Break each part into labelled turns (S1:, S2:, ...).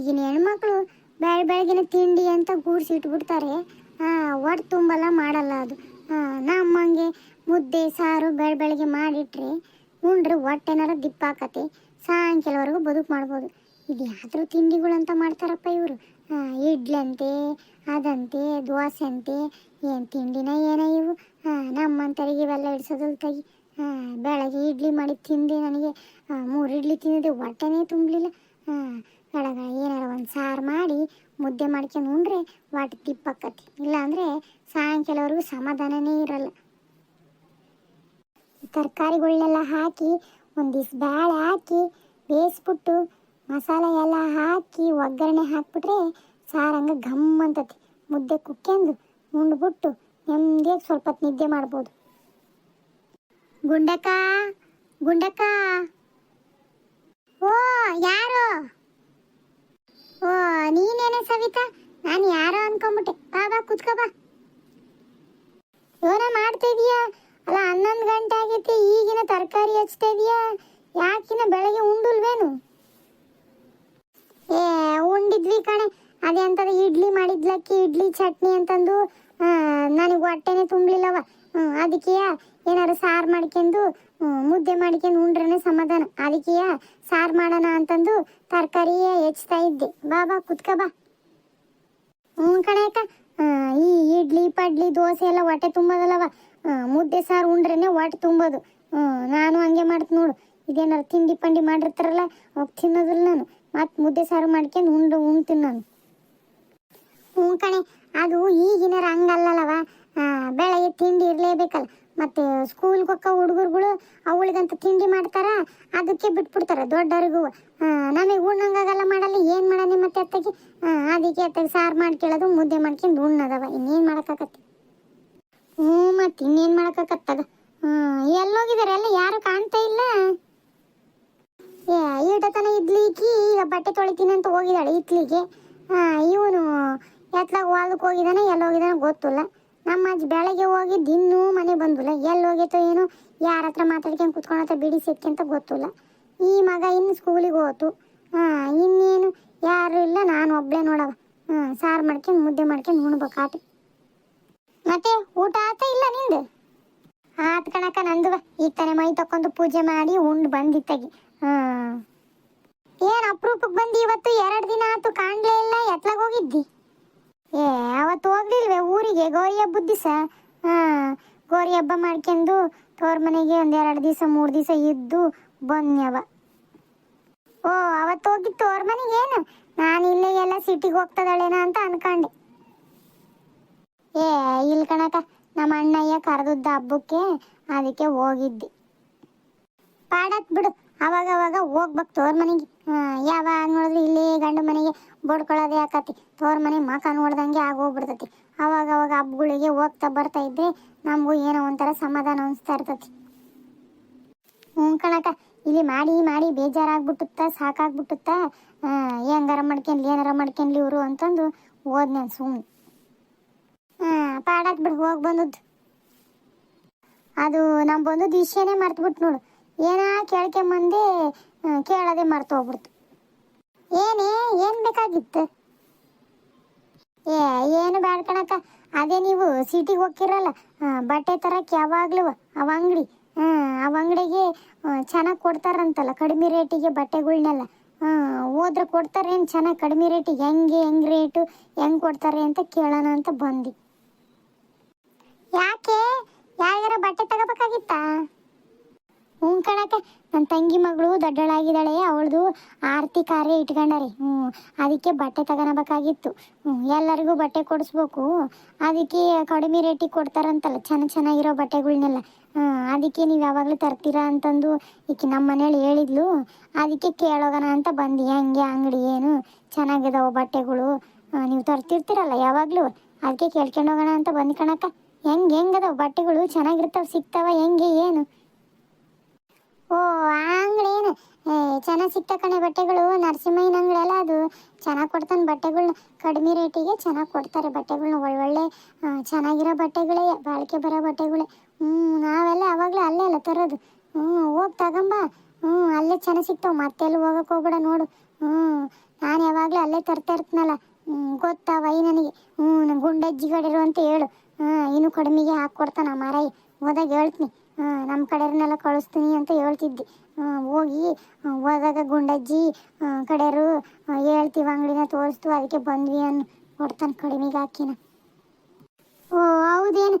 S1: ಈಗಿನ ಹೆಣ್ಮಕ್ಳು ಬೆಳ ಬೆಳಗಿನ ತಿಂಡಿ ಅಂತ ಗೂಡ್ಸಿ ಇಟ್ಬಿಡ್ತಾರೆ. ಒಟ್ಟು ತುಂಬಲ್ಲ ಮಾಡಲ್ಲ ಅದು. ನಮ್ಮಂಗೆ ಮುದ್ದೆ, ಸಾರು ಬೆಳ ಬೆಳಗ್ಗೆ ಮಾಡಿಟ್ರೆ ಉಂಡ್ರೆ ಹೊಟ್ಟೆನಾರ ದಿಪ್ಪ ಆಕತಿ ಸಾಯಂಕಾಲವರೆಗೂ ಬದುಕು ಮಾಡ್ಬೋದು. ಇದು ಯಾವ್ದ್ರ ತಿಂಡಿಗಳಂತ ಮಾಡ್ತಾರಪ್ಪ ಇವರು. ಇಡ್ಲಿ ಅಂತೆ ಅದಂತೆ ದೋಸೆ ಅಂತೆ ಏನು ತಿಂಡಿನ ಏನೋ ಇವು? ನಮ್ಮಂತರಿಗೆ ಇವೆಲ್ಲ ಇಡ್ಸೋದಲ್ ಕೈ ಬೆಳಗ್ಗೆ ಇಡ್ಲಿ ಮಾಡಿ ತಿಂದೆ ನನಗೆ. ಮೂರು ಇಡ್ಲಿ ತಿಂದಿದ್ದೆ, ಹೊಟ್ಟೆನೇ ತುಂಬಲಿಲ್ಲ. ಬೆಳಗ್ಗೆ ಏನಾರ ಒಂದು ಸಾರು ಮಾಡಿ ಮುದ್ದೆ ಮಾಡ್ಕೊಂಡು ಉಂಡ್ರೆ ವಾಟ್ ತಿಪ್ಪಕ್ಕತಿ. ಇಲ್ಲಾಂದರೆ ಸಾಯಂಕಾಲವರೆಗೂ ಸಮಾಧಾನನೇ ಇರಲ್ಲ. ತರಕಾರಿಗಳನ್ನೆಲ್ಲ ಹಾಕಿ ಒಂದಿಷ್ಟು ಬ್ಯಾಳೆ ಹಾಕಿ ಬೇಯಿಸ್ಬಿಟ್ಟು ಮಸಾಲೆ ಎಲ್ಲ ಹಾಕಿ ಒಗ್ಗರಣೆ ಹಾಕ್ಬಿಟ್ರೆ ಸಾರು ಹಂಗೆ ಘಮ್ ಅಂತತಿ. ಮುದ್ದೆ ಕುಕ್ಕೊಂಡು ಉಂಡ್ಬಿಟ್ಟು ನೆಮ್ಮದಿಯಾಗಿ ಸ್ವಲ್ಪ ಹೊತ್ತು ನಿದ್ದೆ ಮಾಡ್ಬೋದು. ಗುಂಡಕ್ಕ ಗುಂಡಕ್ಕ. ಓ, ಯಾರು? ಓ, ನೀನೇನೆ ಸವಿತಾ? ನಾನು ಯಾರೋ ಅನ್ಕೊಂಬಿಟ್ಟೆ. ಬಾ ಕುತ್ಕೋ, ಬಾ. ಏನೋ ಮಾಡ್ತಾ ಇದೀಯಾ? ಅಲ್ಲ, ಹನ್ನೊಂದು ಗಂಟೆ ಆಗೈತಿ, ಈಗಿನ ತರಕಾರಿ ಹಚ್ತಾ ಇದೀಯಾ? ಯಾಕಿನ ಬೆಳಗ್ಗೆ ಉಂಡುಲ್ವೇನು? ಏ, ಉಂಡಿದ್ವಿ ಕಣೆ. ಅದೇ ಅಂತದ ಇಡ್ಲಿ ಮಾಡಿದ್ಲಕ್ಕಿ, ಇಡ್ಲಿ ಚಟ್ನಿ ಅಂತಂದು. ನನಗೆ ಹೊಟ್ಟೆನೆ ತುಂಬಲಿಲ್ಲವ. ಅದಕ್ಕೆ ಏನಾರು ಸಾರು ಮಾಡ್ಕೊಂಡು ಮುದ್ದೆ ಮಾಡ್ಕೊಂಡು ಉಂಡ್ರೇ ಸಮಾಧಾನ. ಅದಕ್ಕೆ ಸಾರು ಮಾಡೋಣ ಅಂತಂದು ತರಕಾರಿ ಹೆಚ್ಚ್ತಾ ಇದ್ದೆ. ಬಾ ಬಾ, ಕುತ್ಕ, ಬಾ. ಹ್ಞೂ ಕಣಕ್ಕ ಈ ಇಡ್ಲಿ, ಪಡ್ಲಿ, ದೋಸೆ ಎಲ್ಲ ಹೊಟ್ಟೆ ತುಂಬೋದಲ್ಲವ. ಮುದ್ದೆ, ಸಾರು ಉಂಡ್ರೇನೆ ಹೊಟ್ಟೆ ತುಂಬೋದು. ನಾನು ಹಂಗೆ ಮಾಡ್ತೀನಿ ನೋಡು. ಇದೇನಾರು ತಿಂಡಿ ಪಂಡಿ ಮಾಡಿರ್ತಾರಲ್ಲ ಹೋಗಿ ತಿನ್ನೋದಿಲ್ಲ ನಾನು. ಮತ್ತೆ ಮುದ್ದೆ, ಸಾರು ಮಾಡ್ಕೊಂಡು ಉಂಡು, ಉಣ್ತೀನಿ ನಾನು. ಹ್ಞೂ ಕಣೆ. ಅದು ಈಗಿನ ಹಂಗಲ್ಲಲ್ಲವ ಆ, ಬೆಳಗ್ಗೆ ತಿಂಡಿ ಇರಲೇಬೇಕಲ್ಲ. ಮತ್ತೆ ಸ್ಕೂಲ್ಗೆ ಹೋಗೋ ಹುಡುಗರುಗಳು ಅವಳಿಗಂತ ತಿಂಡಿ ಮಾಡ್ತಾರ ಅದಕ್ಕೆ ಬಿಟ್ಬಿಡ್ತಾರೆ ದೊಡ್ಡವ್ರಿಗೂ. ನಮಗೆ ಉಣ್ಣಂಗಾಗಲ್ಲ ಮಾಡಲ್ಲ ಏನು ಮಾಡನೆ ಮತ್ತೆ ಅತ್ತಗೆ? ಅದಕ್ಕೆ ಅತ್ತಗೆ ಸಾರು ಮಾಡ್ಕೊಳ್ಳೋದು ಮುದ್ದೆ ಮಾಡ್ಕೊಂಡು ಉಣ್ಣದವ. ಇನ್ನೇನು ಮಾಡೋಕ್ಕಾಗತ್ತೆ? ಹ್ಞೂ ಮತ್ತೆ ಇನ್ನೇನು ಮಾಡೋಕ್ಕಾಗತ್ತದ ಎಲ್ಲೋಗಿದ್ದಾರೆ ಎಲ್ಲ ಯಾರು ಕಾಣ್ತಾ ಇಲ್ಲ? ಏ ಈಟತನ ಇದ್ಲಿಕ್ಕೆ ಈಗ ಬಟ್ಟೆ ತೊಳಿತೀನಿ ಅಂತ ಹೋಗಿದ್ದಾಳೆ ಇತ್ಲಿಗೆ ಇವನು ಎತ್ಲಾಗ ಹೊಲಕ್ಕೆ ಹೋಗಿದ್ದಾನೆ ಎಲ್ಲಿ ಹೋಗಿದ್ದಾನೆ ಗೊತ್ತಿಲ್ಲ. ನಮ್ಮ ಅಜ್ಜಿ ಬೆಳಗ್ಗೆ ಹೋಗಿ ದಿನ್ನೂ ಮನೆ ಬಂದಿಲ್ಲ ಎಲ್ಲಿ ಹೋಗಿತ್ತೋ ಏನು, ಯಾರ ಹತ್ರ ಮಾತಾಡ್ಕೊಂಡು ಕುತ್ಕೊಳತ್ತ ಬಿಡಿ ಸಿಕ್ಕಂತ ಗೊತ್ತಿಲ್ಲ. ಈ ಮಗ ಇನ್ನು ಸ್ಕೂಲಿಗೆ ಹೋತು. ಹಾಂ, ಇನ್ನೇನು ಯಾರು ಇಲ್ಲ, ನಾನು ಒಬ್ಬಳೇ ನೋಡವ. ಹಾಂ, ಸಾರು ಮಾಡ್ಕೊಂಡು, ಮುದ್ದೆ ಮಾಡ್ಕೊಂಡು ಉಣ್ಬೇಕು ಆಟ. ಮತ್ತೆ ಊಟ ಆತ ಇಲ್ಲ ನಿಂದು? ಆತ್ ಕಣಕ ನಂದುವ. ಈಗ ಮೈ ತಕೊಂಡು ಪೂಜೆ ಮಾಡಿ ಉಂಡು ಬಂದಿತ್ತಾಗಿ. ಹಾಂ. ಏನು ಅಪ್ರೂಪಕ್ಕೆ ಬಂದಿ ಇವತ್ತು? ಎರಡು ದಿನ ಆತು, ಕಾಣ್ಲೇ ಇಲ್ಲ. ಎತ್ಲಾಗ ಹೋಗಿದ್ದಿ? ಏ, ಅವತ್ತು ಹೋಗ್ಲಿಲ್ವೇ ಊರಿಗೆ? ಗೌರಿ ಹಬ್ಬದ ದಿವಸ? ಹಾ ಗೌರಿ ಹಬ್ಬ ಮಾಡ್ಕೊಂಡು ತೋರ್ ಮನೆಗೆ ಒಂದೆರಡು ದಿವಸ, ಮೂರು ದಿವಸ ಇದ್ದು ಬನ್ಯವ ಓ, ಅವತ್ತು ಹೋಗಿ ತೋರ್ ಮನೆಗೆ ಏನು? ನಾನು ಇಲ್ಲೇ ಎಲ್ಲ ಸಿಟಿಗೆ ಹೋಗ್ತದಳೇನ ಅಂತ ಅನ್ಕೊಂಡೆ. ಏ ಇಲ್ಲಿ ಕಣಕ ನಮ್ಮ ಅಣ್ಣಯ್ಯ ಕರೆದದ್ದ ಹಬ್ಬಕ್ಕೆ ಅದಕ್ಕೆ ಹೋಗಿದ್ದೆ. ಪಾಡತ್ ಬಿಡು. ಅವಾಗ ಅವಾಗ ಹೋಗ್ಬೇಕು ತೋರ್ ಮನೆಗೆ. ಯಾವಾಗ ನೋಡಿದ್ರೆ ಇಲ್ಲಿ ಗಂಡ ಮನೆಗೆ ಬಡ್ಕೊಳ್ಳೋದೇ ಆಕತಿ. ತೋರ್ ಮನೆ ಮಕ ನೋಡ್ದಂಗೆ ಆಗೋಗ್ಬಿಡ್ತತಿ ಅವಾಗ ಅವಾಗ ಹಬ್ಬಗಳಿಗೆ ಹೋಗ್ತಾ ಬರ್ತಾ ಇದ್ರೆ ನಮಗೂ ಏನೋ ಒಂಥರ ಸಮಾಧಾನ ಅನಿಸ್ತಾ ಇರ್ತತಿ. ಹ್ಞೂ ಕಣಕ ಇಲ್ಲಿ ಮಾಡಿ ಮಾಡಿ ಬೇಜಾರಾಗ್ಬಿಟ್ಟುತ್ತ, ಸಾಕಾಗ್ಬಿಟ್ಟುತ್ತ ಹೆಂಗಾರ ಮಾಡ್ಕೊಂಡ್ಲಿ, ಏನಾರ ಮಾಡ್ಕೊಂಡ್ಲಿ ಇವರು ಅಂತಂದು ಓದ್ನೆ ಸುಮ್ ಸುಮ್ಮನೆ ಹಾಂ ಪಾಡತ್ ಬಿಡು, ಹೋಗಿ ಬಂದದ್ದು. ಅದು ನಮ್ಮ ಬಂದದ್ದು ವಿಷಯನೇ ಮರ್ತ್ಬಿಟ್ಟು ನೋಡು. ಏನ ಕೇಳ್ಕೊಂಬಂದು ಕೇಳೋದೇ ಮರ್ತು ಹೋಗ್ಬಿಡ್ತು. ಏನೇ, ಏನು ಬೇಕಾಗಿತ್ತು? ಏ, ಏನು ಕಣಕ್ಕ, ಅದೇ ನೀವು ಸಿಟಿಗೆ ಹೋಗಿರಲ್ಲ ಬಟ್ಟೆ ತರಕ್ಕೆ ಯಾವಾಗ್ಲೂ ಅವ ಅಂಗಡಿ ಅವ ಅಂಗಡಿಗೆ ಚೆನ್ನಾಗಿ ಕೊಡ್ತಾರಂತಲ್ಲ, ಕಡಿಮೆ ರೇಟಿಗೆ ಬಟ್ಟೆಗಳ್ನೆಲ್ಲ. ಹೋದ್ರೆ ಕೊಡ್ತಾರೇನು ಚೆನ್ನಾಗಿ ಕಡಿಮೆ ರೇಟಿಗೆ ಹೆಂಗೆ ಹೆಂಗೆ ರೇಟು, ಹೆಂಗೆ ಕೊಡ್ತಾರೆ ಅಂತ ಕೇಳೋಣ ಅಂತ ಬಂದು ಯಾಕೆ? ಯಾರಿಗಾರ ಬಟ್ಟೆ ತಗೋಬೇಕಾಗಿತ್ತಾ? ಹ್ಞೂ ಕಣಕ್ಕೆ. ನನ್ನ ತಂಗಿ ಮಗಳು ದೊಡ್ಡಳಾಗಿದ್ದಾಳೆ ಅವಳದು ಆರತಿ ಕಾರ್ಯ ಇಟ್ಕೊಂಡಾರೆ. ಹ್ಞೂ, ಅದಕ್ಕೆ ಬಟ್ಟೆ ತಗೊಳಬೇಕಾಗಿತ್ತು ಹ್ಞೂ, ಎಲ್ಲರಿಗೂ ಬಟ್ಟೆ ಕೊಡಿಸ್ಬೇಕು. ಅದಕ್ಕೆ ಕಡಿಮೆ ರೇಟಿಗೆ ಕೊಡ್ತಾರಂತಲ್ಲ, ಚೆನ್ನ ಚೆನ್ನಾಗಿರೋ ಬಟ್ಟೆಗಳನ್ನೆಲ್ಲ ಹಾಂ ಅದಕ್ಕೆ ನೀವು ಯಾವಾಗಲೂ ತರ್ತೀರಾ ಅಂತಂದು ಈಕೆ ನಮ್ಮ ಮನೇಲಿ ಹೇಳಿದ್ಲು. ಅದಕ್ಕೆ ಕೇಳೋಗೋಣ ಅಂತ ಬಂದು ಹೆಂಗೆ ಅಂಗಡಿ ಏನು ಚೆನ್ನಾಗಿದಾವೆ ಬಟ್ಟೆಗಳು. ನೀವು ತರ್ತಿರ್ತೀರಲ್ಲ ಯಾವಾಗಲೂ. ಅದಕ್ಕೆ ಕೇಳ್ಕೊಂಡು ಹೋಗೋಣ ಅಂತ ಬಂದು ಕಣಕ್ಕ. ಹೆಂಗೆ ಹೆಂಗದಾವ ಬಟ್ಟೆಗಳು? ಚೆನ್ನಾಗಿರ್ತಾವೆ, ಸಿಗ್ತಾವ, ಹೆಂಗೆ ಏನು? ಓ ಆ ಅಂಗಡಿ ಏನು ಏ, ಚೆನ್ನಾಗಿ ಸಿಗ್ತಾ ಕಣೆ ಬಟ್ಟೆಗಳು. ನರಸಿಂಹಯ್ಯನ ಅಂಗಡಿ ಅಲ್ಲ ಅದು. ಚೆನ್ನಾಗಿ ಕೊಡ್ತಾನೆ ಬಟ್ಟೆಗಳನ್ನ ಕಡಿಮೆ ರೇಟಿಗೆ ಚೆನ್ನಾಗಿ ಕೊಡ್ತಾರೆ ಬಟ್ಟೆಗಳ್ನ. ಒಳ್ಳೊಳ್ಳೆ ಚೆನ್ನಾಗಿರೋ ಬಟ್ಟೆಗಳೇ, ಬಾಳಿಕೆ ಬರೋ ಬಟ್ಟೆಗಳೇ. ಹ್ಞೂ ನಾವೆಲ್ಲ ಯಾವಾಗಲೂ ಅಲ್ಲೇ ಅಲ್ಲ ತರೋದು. ಹ್ಞೂ ಹೋಗಿ ತಗೊಂಬ. ಹ್ಞೂ ಅಲ್ಲೇ ಚೆನ್ನಾಗಿ ಸಿಗ್ತಾವೆ. ಮತ್ತೆಲ್ಲಿ ಹೋಗಕ್ಕೆ ಹೋಗ್ಬೇಡ ನೋಡು. ಹ್ಞೂ ನಾನು ಯಾವಾಗಲೂ ಅಲ್ಲೇ ತರ್ತಾ ಇರ್ತೀನಲ್ಲ. ಹ್ಞೂ ಗೊತ್ತಾವೈ ನನಗೆ. ಹ್ಞೂ ನಂಗೆ ಗುಂಡಜ್ಜಿ ಕಡೆರು ಅಂತ ಹೇಳು. ಹಾಂ, ಇನ್ನು ಕಡಿಮೆಗೆ ಹಾಕ್ಕೊಡ್ತಾನ ಮಾರಾಯ. ಹೋದಾಗ ಹೇಳ್ತೀನಿ. ನಮ್ಮ ಕಡೆಯವ್ರನ್ನೆಲ್ಲ ಕಳಿಸ್ತೀನಿ ಅಂತ ಹೇಳ್ತಿದ್ದೆ. ಹೋಗಿ ಹೋದಾಗ ಗುಂಡಜ್ಜಿ ಕಡೆಯವರು ಹೇಳ್ತೀವ ಅಂಗಡಿನ ತೋರಿಸ್ತು, ಅದಕ್ಕೆ ಬಂದ್ವಿ ಅನ್ನು ಕೊಡ್ತಾನೆ ಕಡಿಮೆಗೆ ಹಾಕಿನ. ಓ, ಹೌದೇನು?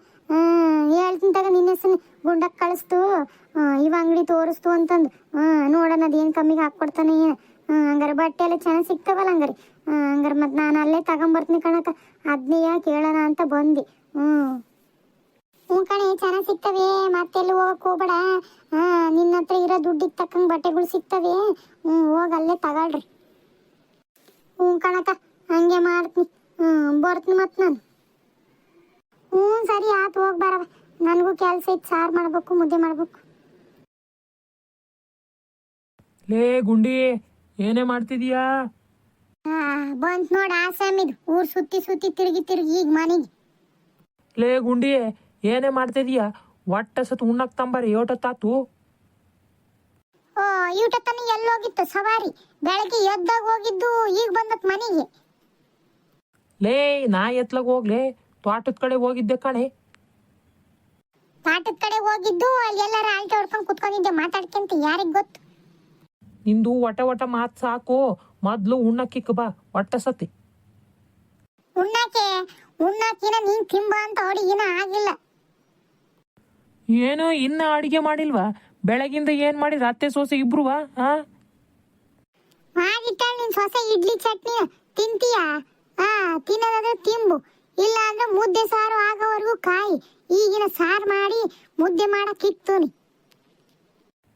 S1: ಹೇಳ್ತೀನಿ ತಗ ನಿನ್ನ ಹೆಸರು ಗುಂಡಕ್ಕೆ ಕಳಿಸ್ತು. ಇವ ಅಂಗಡಿ ತೋರಿಸ್ತು ಅಂತಂದು. ನೋಡೋಣ ಅದೇನು ಕಮ್ಮಿಗೆ ಹಾಕ್ಕೊಡ್ತಾನೆ ಹಂಗಾರೆ ಬಟ್ಟೆ ಎಲ್ಲ ಚೆನ್ನಾಗಿ ಸಿಗ್ತಾವಲ್ಲ ಹಂಗಾರೆ. ಹಂಗಾರೆ ಮತ್ತೆ ನಾನು ಅಲ್ಲೇ ತಗೊಂಬರ್ತೀನಿ ಕಣಕ ಅದನ್ನೇ ಯಾಕೆ ಹೇಳೋಣ ಅಂತ ಬಂದೆ ಹ್ಞೂ ಹ್ಞೂ ಕಣೆ ಚೆನ್ನಾಗಿ ಸಿಗ್ತವೆ. ಮತ್ತೆಲ್ಲಿ ಹೋಗಕ್ಕೆ ಹೋಗ್ಬೇಡ. ಹಾಂ ನಿನ್ನ ಹತ್ರ ಇರೋ ದುಡ್ಡಿಗೆ ತಕ್ಕಂಗೆ ಬಟ್ಟೆಗಳು ಸಿಗ್ತವೆ. ಹ್ಞೂ ಹೋಗಿ ಅಲ್ಲೇ ತಗೊಳ್ರಿ. ಹ್ಞೂ ಕಣಕ ಹಂಗೆ ಮಾಡ್ತೀನಿ. ಹ್ಞೂ ಬರ್ತೀನಿ ಮತ್ತೆ ನಾನು. ಹ್ಞೂ ಸರಿ ಆತು ಹೋಗಿ ಬರವ. ನನಗೂ ಕೆಲಸ ಇತ್ತು ಸಾರು ಮಾಡ್ಬೇಕು ಮುದ್ದೆ ಮಾಡ್ಬೇಕು.
S2: ಲೇ ಗುಂಡಿ ಏನೇ ಮಾಡ್ತಿದೀಯಾ?
S1: ಬಂತ್ ನೋಡಿ ಆಸಾಮಿದು ಊರ್ ಸುತ್ತಿ ಸುತ್ತಿ ತಿರುಗಿ ತಿರುಗಿ ಈಗ ಮನೆಗೆ.
S2: ಲೇ ಗುಂಡಿ ಏನೇ ಮಾಡ್ತಿದೀಯಾ? ಒಟ್ಟ ಸತ್ ಉಣ್ಣಕ್ ತಂಬಾರಿ ಏಟತ್ತಾತು
S1: ಓ ಯೂಟತ್ತನ ಎಲ್ಲೋಗಿತ್ತು ಸವಾರಿ. ಬೆಳಗ್ಗೆ ಎದ್ದಾಗ ಹೋಗಿದ್ದು ಈಗ ಬಂದತ್ ಮನೆಗೆ.
S2: ಲೇ ನಾ ಎತ್ಲಾಗ ಹೋಗ್ಲೇ. ತೋಟದ ಕಡೆ ಹೋಗಿದ್ದೆ ಕಣೆ.
S1: ತೋಟದ ಕಡೆ ಹೋಗಿದ್ದು ಅಲ್ಲಿ ಎಲ್ಲರ ಆಲ್ಟೆ ಹೊಡ್ಕೊಂಡು ಕುತ್ಕೊಂಡಿದ್ದೆ ಮಾತಾಡ್ಕೊಂತ ಯಾರಿಗ್ ಗೊತ್ತು?
S2: ನಿಂದು ಒಟ ಒಟ ಮಾತ್ ಸಾಕು. ಮೊದ್ಲು ಉಣ್ಣಕ್ಕಿಕ್ ಬಾ ಒಟ್ಟ ಸತಿ.
S1: ಉಣ್ಣಾಕೆ? ಉಣ್ಣಾಕಿನ ನೀನ್ ತಿಂಬ ಅಂತ ಅವಳಿಗಿನ ಆಗಿಲ್ಲ.
S2: ಏನು ಇನ್ನ ಅಡಿಗೆ ಮಾಡಿಲ್ವಾ? ಬೆಳಗಿಂದ ಏನ್ ಮಾಡಿ ಅತ್ತೆ ಸೋಸೆ ಇಬ್ರುವಾ? ಹಾ
S1: ಮಾಡಿಟ್ಟಾಳ ನಿನ್ ಸೊಸೆ ಇಡ್ಲಿ ಚಟ್ನಿ ತಿಂತೀಯ? ಹಾ ತಿನ್ನೋದಾದ್ರೆ ತಿಂಬು. ಇಲ್ಲ ಅಂದ್ರೆ ಮುದ್ದೆ ಸಾರು ಆಗೋವರೆಗೂ ಕಾಯಿ. ಈಗಿನ ಸಾರು ಮಾಡಿ ಮುದ್ದೆ ಮಾಡಕ್ ಇತ್ತು ನೀ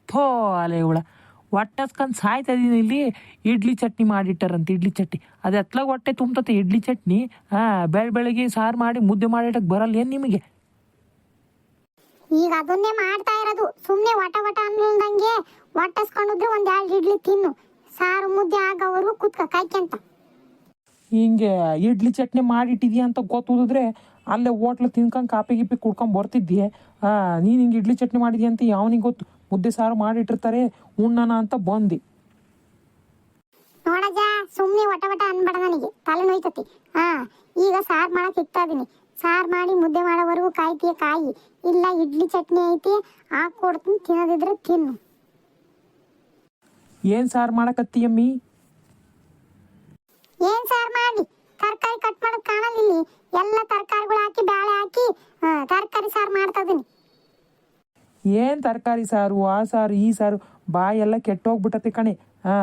S2: ಥೋ ಅಲೆ ಇವಳ. ಒಟ್ಟಸ್ಕೊಂಡ್ ಸಾಯ್ತಾ ಇದೀನಿ ಇಲ್ಲಿ. ಇಡ್ಲಿ ಚಟ್ನಿ ಮಾಡಿಟ್ಟಾರಂತ ಇಡ್ಲಿ ಚಟ್ನಿ. ಅದು ಎತ್ಲಾಗ ಹೊಟ್ಟೆ ತುಂಬತತೆ ಇಡ್ಲಿ ಚಟ್ನಿ. ಹಾ ಬೆಳ ಬೆಳಗ್ಗೆ ಸಾರು ಮಾಡಿ ಮುದ್ದೆ ಮಾಡಿಟ್ಟಕ್ಕೆ ಬರಲ್ಲ ಏನು ನಿಮಗೆ?
S1: ಈಗ ಅದನ್ನೇ ಮಾಡ್ತಾ ಇರೋದು. ಸುಮ್ನೆ ವಟ ವಟ ಅನ್ಲ್ದಂಗೆ ಒಟ್ಟಸ್ಕೊಂಡಿದ್ರೆ ಒಂದ್ ಎರಡು ಇಡ್ಲಿ ತಿನ್ನು. ಸಾರು ಮುದ್ದೆ ಆಗೋವರೆಗೂ ಕುತ್ಕ ಕಾಯ್ಕೊಂತ
S2: ಹಿಂಗೆ ಇಡ್ಲಿ ಚಟ್ನಿ ಮಾಡಿಟ್ಟಿದ್ಯಾ ಅಂತ ಗೊತ್ತಿದ್ರೆ ಅಲ್ಲೇ ಹೋಟ್ಲು ತಿನ್ಕೊಂಡ್ ಕಾಪಿ ಗಿಪಿ ಕುಡ್ಕೊಂಡ್ ಬರ್ತಿದ್ದೆ ನೀನು ನೀನ್ ಹಿಂಗೆ ಇಡ್ಲಿ ಚಟ್ನಿ ಮಾಡಿದ್ಯಾ ಅಂತ ಯಾವನಿಗೆ ಗೊತ್ತು? ಮುದ್ದೆ ಸಾರು ಮಾಡಿಟ್ಟಿರ್ತಾರೆ ಉಣ್ಣನ ಅಂತ ಬಂದಿ.
S1: ನೋಡಜ್ಜ ಸುಮ್ನೆ ವಟ ವಟ ಅನ್ಬೇಡ ನನಗೆ. ತಲೆ ನೋಯ್ತತಿ. ಹಾ ಈಗ ಸಾರು ಮಾಡಕ್ ಇಕ್ತಾ ಇದೀನಿ. ಸಾರ್ ಮಾಡಿ ಮುದ್ದೆ ಮಾಡೋವರೆಗೂ ಕಾಯ್ತೀಯ ಕಾಯಿ? ಇಲ್ಲ ಇಡ್ಲಿ ಚಟ್ನಿ ಐತಿ ಹಾಕೊಡ್ತೀನಿ ತಿನ್ನೋದಿದ್ರೆ ತಿನ್ನು.
S2: ಏನ್ ಸಾರು ಮಾಡಕತ್ತೀಯಮ್ಮಿ
S1: ಏನ್ ಸಾರ್ ಮಾಡಿ? ತರಕಾರಿ ಕಟ್ ಮಾಡೋದು ಕಾಣಲ್ಲ ಇಲ್ಲಿ ಎಲ್ಲ ತರಕಾರಿಗಳು ಹಾಕಿ ಬೇಳೆ ಹಾಕಿ ತರಕಾರಿ ಸಾರ್ ಮಾಡ್ತಾ ಇದೀನಿ.
S2: ಏನ್ ತರಕಾರಿ ಸಾರು ಆ ಸಾರು ಈ ಸಾರು? ಬಾಯೆಲ್ಲ ಕೆಟ್ಟೋಗ್ಬಿಟ್ಟತಿ ಕಣೆ. ಆ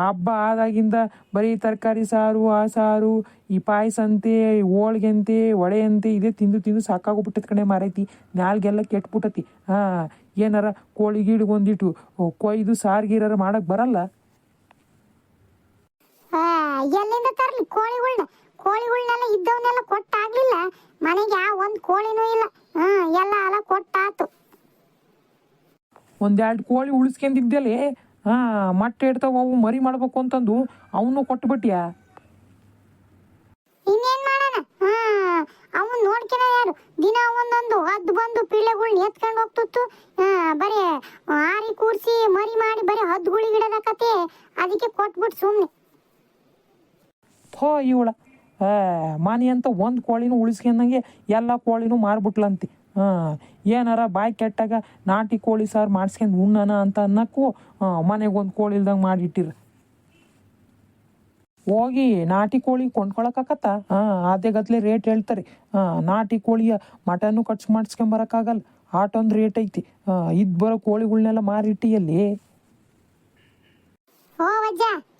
S2: ಹಬ್ಬ ಆದಾಗಿಂದ ಬರೀ ತರಕಾರಿ ಸಾರು ಆ ಸಾರು ಈ ಪಾಯಸ ಅಂತೆ ಈ ಹೋಳ್ಗೆ ಅಂತೆ ವಡೆ ಅಂತೆ ಇದೇ ತಿಂದು ತಿಂದು ಸಾಕಾಗೋಗ್ಬಿಟ್ಟೈತಿ ಕಣೆ ಮಾರೈತಿ. ನಾಲ್ಗೆಲ್ಲ ಕೆಟ್ಬಿಟ್ಟತಿ. ಹಾಂ ಏನಾರ ಕೋಳಿ ಗೀಡಿಗೆ ಒಂದಿಟ್ಟು ಕೊಯ್ದು ಸಾರ್ಗೀರಾರ ಮಾಡಕ್ ಬರಲ್ಲ?
S1: ಎಲ್ಲಿಂದ ತರ್ಲಿ? ಕೋಳಿಗಳ್ನ. ಕೋಳಿಗಳ್ನೆಲ್ಲ ಇದ್ದವನ್ನೆಲ್ಲ ಕೊಟ್ಟಾಗ್ಲಿಲ್ಲ. ಮನೆಗೆ ಯಾವ ಒಂದು ಕೋಳಿನೂ ಇಲ್ಲ. ಹ್ಮ್ ಎಲ್ಲ ಅಲ ಕೊಟ್ಟಾತು.
S2: ಒಂದೆರಡು ಕೋಳಿ ಉಳಿಸ್ಕೊಂಡಿದ್ದಲೆ ಹಾ ಮೊಟ್ಟೆ ಇಡ್ತಾವ ಅವು ಮರಿ ಮಾಡ್ಬೇಕು ಅಂತಂದು ಅವನು ಕೊಟ್ಬಿಟ್ಯಾ?
S1: ಇನ್ನೇನ್ ಮಾಡೋಣ? ಹಾ ಅವನ್ ನೋಡ್ಕಿನ ಯಾರು? ದಿನ ಒಂದೊಂದು ಹದ್ದು ಬಂದು ಪಿಳ್ಳೆಗಳ್ನ ಎತ್ಕೊಂಡು ಹೋಗ್ತಿತ್ತು. ಹಾ ಬರೀ ಆರಿ ಕೂರ್ಸಿ ಮರಿ ಮಾಡಿ ಬರೀ ಗುಳಿ ಕತೆ. ಅದಕ್ಕೆ ಕೊಟ್ಬಿಟ್ಟು ಸುಮ್ಮನೆ
S2: ಥೋ ಇವಳ. ಮನೆ ಅಂತ ಒಂದು ಕೋಳಿನೂ ಉಳಿಸ್ಕೊಂಡಂಗೆ ಎಲ್ಲ ಕೋಳಿನೂ ಮಾರ್ಬಿಟ್ಲಂತೆ. ಹಾಂ, ಏನಾರ ಬಾಯಿ ಕೆಟ್ಟಾಗ ನಾಟಿ ಕೋಳಿ ಸಾರು ಮಾಡಿಸ್ಕೊಂಡು ಉಣ್ಣನ ಅಂತ ಅನ್ನಕ್ಕೂ ಮನೆಗೆ ಒಂದು ಕೋಳಿ ಇಲ್ದಂಗೆ ಮಾಡಿಟ್ಟಿರ. ಹೋಗಿ ನಾಟಿ ಕೋಳಿ ಕೊಂಡ್ಕೊಳಕ್ಕಾಗತ್ತ ಹಾಂ ಅದೇ ಗದ್ಲೆ ರೇಟ್ ಹೇಳ್ತಾರೆ. ಹಾಂ, ನಾಟಿ ಕೋಳಿಯ ಮಟನ್ನು ಖರ್ಚು ಮಾಡಿಸ್ಕೊಂಬರಕ್ಕಾಗಲ್ಲ ಆಟೊಂದು ರೇಟ್ ಐತಿ. ಇದು ಬರೋ ಕೋಳಿಗಳನ್ನೆಲ್ಲ ಮಾರಿಟ್ಟಿಯಲ್ಲಿ
S1: ಓ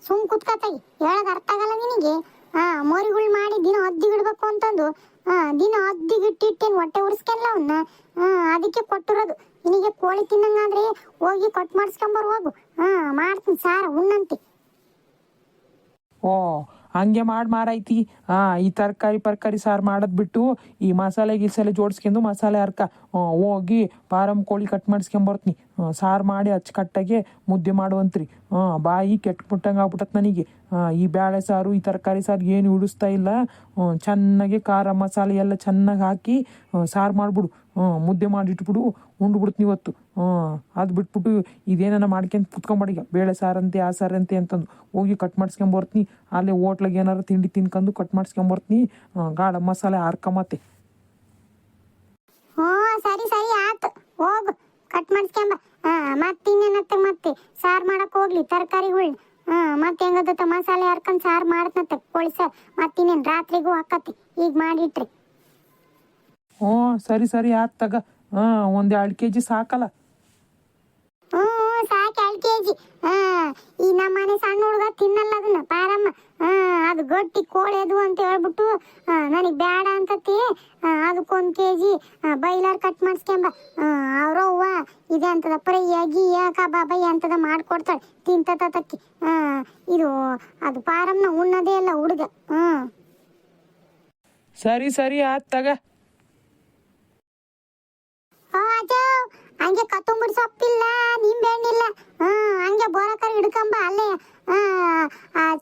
S1: ಸುಮ್ ಕುತ್ಕತಾಗಿ ಹೇಳೋದು ಅರ್ಥ ಆಗಲ್ಲ ನಿನಗೆ. ಹಾ, ಮೋರಿಗಳು ಮಾಡಿ ದಿನ ಅದ್ದಿಗಿಡ್ಬೇಕು ಅಂತಂದು. ಹಾ, ದಿನ ಅದ್ದಿಗಿಟ್ಟಿಟ್ಟೇನು ಹೊಟ್ಟೆ ಉರ್ಸ್ಕೆಲ್ಲ ಅವನ್ನ ಹಾ, ಅದಕ್ಕೆ ಕೊಟ್ಟಿರೋದು. ನಿನಗೆ ಕೋಳಿ ತಿನ್ನಂಗಾದ್ರೆ ಹೋಗಿ ಕೊಟ್ಟು ಮಾಡಿಸ್ಕೊಂಬರ್ ಹೋಗು. ಹಾ, ಮಾಡ್ತೀನಿ ಸಾರ, ಉಣ್ಣಂತೆ.
S2: ಓ ಹಂಗೆ ಮಾಡಿ ಮಾರೈತಿ ಹಾ ಈ ತರಕಾರಿ, ಪರ್ಕಾರಿ ಸಾರು ಮಾಡೋದ್ ಬಿಟ್ಟು ಈ ಮಸಾಲೆ ಗಿಸಾಲೆ ಜೋಡಿಸ್ಕೊಂಡು ಮಸಾಲೆ ಅರ್ಕ ಹೋಗಿ ಫಾರಮ್ ಕೋಳಿ ಕಟ್ ಮಾಡಿಸ್ಕೊಂಬರ್ತೀನಿ ಸಾರು ಮಾಡಿ ಅಚ್ಚುಕಟ್ಟಾಗೆ ಮುದ್ದೆ ಮಾಡುವಂತ್ರಿ. ಹಾಂ ಬಾಯಿ ಕೆಟ್ಬಿಟ್ಟಂಗೆ ಆಗ್ಬಿಟ್ಟತ್ ನನಗೆ. ಈ ಬೇಳೆ ಸಾರು, ಈ ತರಕಾರಿ ಸಾರು ಏನು ಉಡಿಸ್ತಾ ಇಲ್ಲ. ಚೆನ್ನಾಗಿ ಖಾರ ಮಸಾಲೆ ಎಲ್ಲ ಚೆನ್ನಾಗಿ ಹಾಕಿ ಸಾರು ಮಾಡ್ಬಿಡು. ಮುದ್ದೆ ಮಾಡಿಟ್ಬಿಡು ಉಂಡ್ಬಿಡ್ತೀನಿ ಇವತ್ತು. ಅದು ಬಿಟ್ಬಿಟ್ಟು ಇದೇನ ಮಾಡ್ಕೊಂತ ಕುತ್ಕೊಂಬಡೀಗ ಬೇಳೆ ಸಾರಂತೆ, ಆ ಸಾರಂತೆ ಅಂತಂದು. ಹೋಗಿ ಕಟ್ ಮಾಡಿಸ್ಕೊಂಬರ್ತೀನಿ ಅಲ್ಲೇ ಹೋಟ್ಲಾಗ ಏನಾರು ತಿಂಡಿ ತಿನ್ಕೊಂಡು ಕಟ್ ಮಾಡಿಸ್ಕೊಂಬರ್ತೀನಿ ಗಾಢ ಮಸಾಲೆ ಹಾರ್ಕೊಂಬತ್ತೆ
S1: ಹ್ಞೂ, ಸರಿ ಸರಿ, ಆತು. ಹೋಗು. ಕಟ್ ಮಾಡಿಸ್ಕೊಂಬ. ಹಾ, ಮತ್ತೆ ಇನ್ನೇನತ್ತೆ ಮತ್ತೆ? ಸಾರು ಮಾಡಕ್ ಹೋಗ್ಲಿ ತರಕಾರಿಗಳು ಹಾ ಮತ್ತೆ ಹೆಂಗದತ್ತ ಮಸಾಲೆ ಹರ್ಕೊಂಡು ಸಾರು ಮಾಡ್ತನತ್ತೆ ಕೊಳಿಸ ಸಾರು. ಮತ್ತಿನ್ನೇನು ರಾತ್ರಿಗೂ ಹಾಕತ್ತಿ ಈಗ ಮಾಡಿಟ್ರಿ.
S2: ಹ್ಞೂ ಸರಿ ಸರಿ ಆತ್ ತಗ. ಹಾಂ ಒಂದು ಎರಡು ಕೆ ಜಿ ಸಾಕಲ್ಲ.
S1: ಹ್ಞೂ ಸಾಕು ಎರಡು ಕೆ ಜಿ ಹಾ ಈ ನಮ್ಮನೆ ಸಣ್ಣ ಹುಡುಗ ತಿನ್ನಲ್ಲ ಅದನ್ನ ಪಾರಮ್ಮ. ಹಾ ಅದು ಗಟ್ಟಿ ಕೋಳಿ ಅದು ಅಂತ ಹೇಳ್ಬಿಟ್ಟು ನನಗೆ ಬೇಡ ಅಂತತಿ ಅದಕ್ಕೊಂದು ಕೆ ಜಿ ಬೈಲರ್ ಕಟ್ ಮಾಡಿಸ್ಕೊಂಬ. ಅವ್ರವ್ವ ಇದೆ ಅಂತದ ಯಗಿ ಯಾಕ ಕಬಾಬ ಅಂತದ ಮಾಡ್ಕೊಡ್ತಾಳೆ. ತಿಂತತಕ್ಕಿ ಇದು ಅದು ಪಾರಮ್ನ ಉಣ್ಣದೇ ಇಲ್ಲ ಹುಡುಗ. ಹ್ಞೂ.
S2: ಸರಿ ಸರಿ ಆತ್ ತಗ.
S1: ಅದು? ಹಂಗೆ ಕೊತ್ತಂಬರಿ ಸೊಪ್ಪಿಲ್ಲ ನಿಂಬೆಹಣ್ಣಿಲ್ಲ ಹ್ಮ್ ಹಂಗೆ ಬೋರಕರ್ ಹಿಡ್ಕೊಂಬ ಅಲ್ಲೇ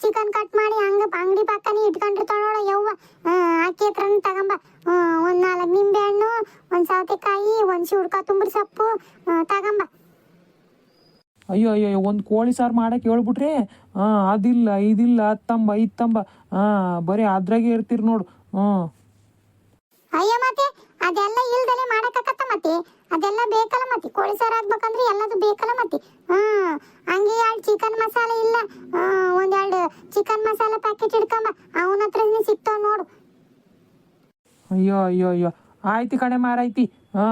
S1: ಚಿಕನ್ ಕಟ್ ಮಾಡಿ ಹಂಗ ಅಂಗಡಿ ಪಕ್ಕನೇ ಇಟ್ಕೊಂಡಿರ್ತಾಳ ನೋಡ ಯವ್ವ. ಅಕ್ಕಿ ಹತ್ರ ತಗೊಂಬ. ಒಂದ್ ನಾಲ್ಕು ನಿಂಬೆಹಣ್ಣು ಒಂದ್ ಸೌತೆಕಾಯಿ ಒಂದ್ ಶಿವ್ಡ್ ಕೊತ್ತಂಬರಿ ಸೊಪ್ಪು ತಗೊಂಬ.
S2: ಅಯ್ಯೋ ಅಯ್ಯೋ ಒಂದು ಕೋಳಿ ಸಾರು ಮಾಡಕ್ಕೆ ಹೇಳ್ಬಿಟ್ರೆ? ಹಾಂ ಅದಿಲ್ಲ ಇದಿಲ್ಲ ಅತ್ತಂಬ ಇತ್ತಂಬ. ಹಾಂ ಬರೀ ಅದ್ರಾಗೆ ಇರ್ತೀರಿ ನೋಡು. ಹ್ಞೂ
S1: ಅಯ್ಯ ಮತ್ತೆ ಅದೆಲ್ಲ ಇಲ್ದಲೆ ಮಾಡಕ್ಕಾಗತ್ತ ಮತ್ತೆ? ಅದೆಲ್ಲ ಬೇಕಲ್ಲ ಮತ್ತೆ. ಕೋಳಿ ಸಾರು ಆಗ್ಬೇಕಂದ್ರೆ ಎಲ್ಲದು ಬೇಕಲ್ಲ ಮತ್ತೆ. ಹ್ಮ್ ಹಂಗೆ ಎರಡು ಚಿಕನ್ ಮಸಾಲೆ ಇಲ್ಲ. ಒಂದೆರಡು ಚಿಕನ್ ಮಸಾಲೆ ಪ್ಯಾಕೆಟ್ ಹಿಡ್ಕೊಂಬ. ಅವನ ಹತ್ರನೇ ಸಿಗ್ತಾವ ನೋಡು.
S2: ಅಯ್ಯೋ ಅಯ್ಯೋ ಅಯ್ಯೋ. ಆಯ್ತು ಕಣೆ ಮಾರಾಯ್ತಿ. ಹಾ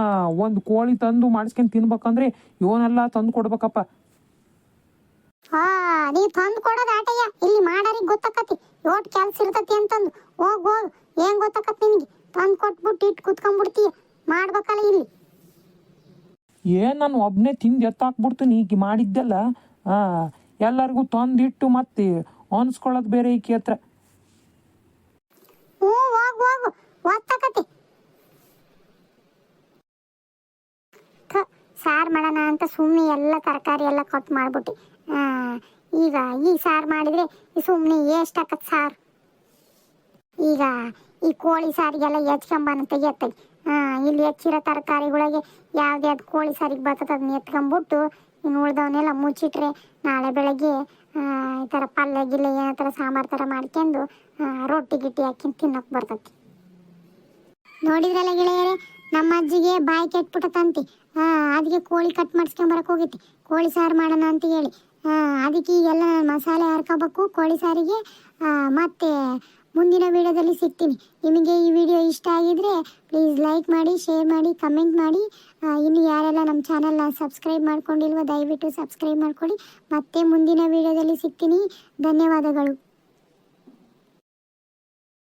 S2: ಒಂದು ಕೋಳಿ ತಂದು ಮಾಡಿಸ್ಕೊಂಡು ತಿನ್ಬೇಕಂದ್ರೆ ಇವನೆಲ್ಲ ತಂದು ಕೊಡ್ಬೇಕಪ್ಪ.
S1: ಹಾ ನೀ ತಂದು ಕೊಡೋದು ಆಟಯ್ಯ. ಇಲ್ಲಿ ಮಾಡಾರಿಗೆ ಗೊತ್ತಾಕತಿ. ಯೋಟ್ ಕೆಲ್ಸ ಇರ್ತತಿ ಅಂತಂದು. ಹೋಗ್ ಹೋಗ್. ಏನ್ ಗೊತ್ತಾಕತ್ ನಿನ್ಗೆ? ತಂದು ಕೊಟ್ಬಿಟ್ಟು ಇಟ್ಟು ಕುತ್ಕೊಂಡ್ಬಿಡ್ತೀಯ. ಮಾಡ್ಬೇಕಲ್ಲ ಇಲ್ಲಿ.
S2: ಏನು ನಾನು ಒಬ್ಬನೇ ತಿಂದು ಎತ್ತಾಕ್ಬಿಡ್ತೀನಿ ಈಗ ಮಾಡಿದ್ದೆಲ್ಲ. ಹಾಂ ಎಲ್ಲರಿಗೂ ತಂದಿಟ್ಟು ಮತ್ತೆ ಅನ್ಸ್ಕೊಳ್ಳೋದು ಬೇರೆ ಈಕೆ ಹತ್ರ.
S1: ಸಾರ್ ಮಾಡೋಣ ಅಂತ ಸುಮ್ಮನೆ ಎಲ್ಲ ತರಕಾರಿ ಎಲ್ಲ ಕಟ್ ಮಾಡ್ಬಿಟ್ಟು. ಆ, ಈಗ ಈ ಸಾರ್ ಮಾಡಿದ್ರೆ ಸುಮ್ಮನೆ ಎಷ್ಟು ಹಾಕತ್ ಸಾರ್? ಈಗ ಈ ಕೋಳಿ ಸಾರಿಗೆಲ್ಲ ಹೆಚ್ಕೊಂಬನ ತೆಗಿಯತ್ತಗೆ ಇಲ್ಲಿ ಹೆಚ್ಚಿರೋ ತರಕಾರಿಗಳಿಗೆ ಯಾವ್ದು ಯಾವ್ದು ಕೋಳಿ ಸಾರಿಗೆ ಬರ್ತದೆ ಅದನ್ನ ಎತ್ಕೊಂಬಿಟ್ಟು ಇನ್ನು ಉಳ್ದವನ್ನೆಲ್ಲ ಮುಚ್ಚಿಟ್ರೆ ನಾಳೆ ಬೆಳಗ್ಗೆ ಈ ಥರ ಪಲ್ಯ ಗಿಲ್ಲೆ ಏನೋ ಥರ ಸಾಂಬಾರು ಥರ ಮಾಡ್ಕೊಂಡು ರೊಟ್ಟಿ ಗಿಟ್ಟಿ ಹಾಕಿಂದು ತಿನ್ನಕ್ಕೆ ಬರ್ತೈತಿ. ನೋಡಿದ್ರಲ್ಲ ಗೆಳೆಯರೆ, ನಮ್ಮ ಅಜ್ಜಿಗೆ ಬಾಯಿ ಕೆಟ್ಬಿಟ್ಟತಂತಿ ಅದಕ್ಕೆ ಕೋಳಿ ಕಟ್ ಮಾಡಿಸ್ಕೊಂಬರಕ್ಕೆ ಹೋಗಿತ್ತು ಕೋಳಿ ಸಾರು ಮಾಡೋಣ ಅಂತ ಹೇಳಿ. ಅದಕ್ಕೆ ಈಗೆಲ್ಲ ಮಸಾಲೆ ಹರ್ಕೋಬೇಕು ಕೋಳಿ ಸಾರಿಗೆ ಮತ್ತೆ ಮುಂದಿನ ವಿಡಿಯೋದಲ್ಲಿ ಸಿಗ್ತೀನಿ. ನಿಮಗೆ ಈ ವಿಡಿಯೋ ಇಷ್ಟ ಆಗಿದ್ರೆ ಪ್ಲೀಸ್ ಲೈಕ್ ಮಾಡಿ ಶೇರ್ ಮಾಡಿ ಕಮೆಂಟ್ ಮಾಡಿ. ಇನ್ನು ಯಾರೆಲ್ಲ ನಮ್ಮ ಚಾನಲ್ನ ಸಬ್ಸ್ಕ್ರೈಬ್ ಮಾಡ್ಕೊಂಡಿಲ್ವೋ ದಯವಿಟ್ಟು ಸಬ್ಸ್ಕ್ರೈಬ್ ಮಾಡ್ಕೊಳ್ಳಿ. ಮತ್ತೆ ಮುಂದಿನ ವಿಡಿಯೋದಲ್ಲಿ ಸಿಗ್ತೀನಿ. ಧನ್ಯವಾದಗಳು.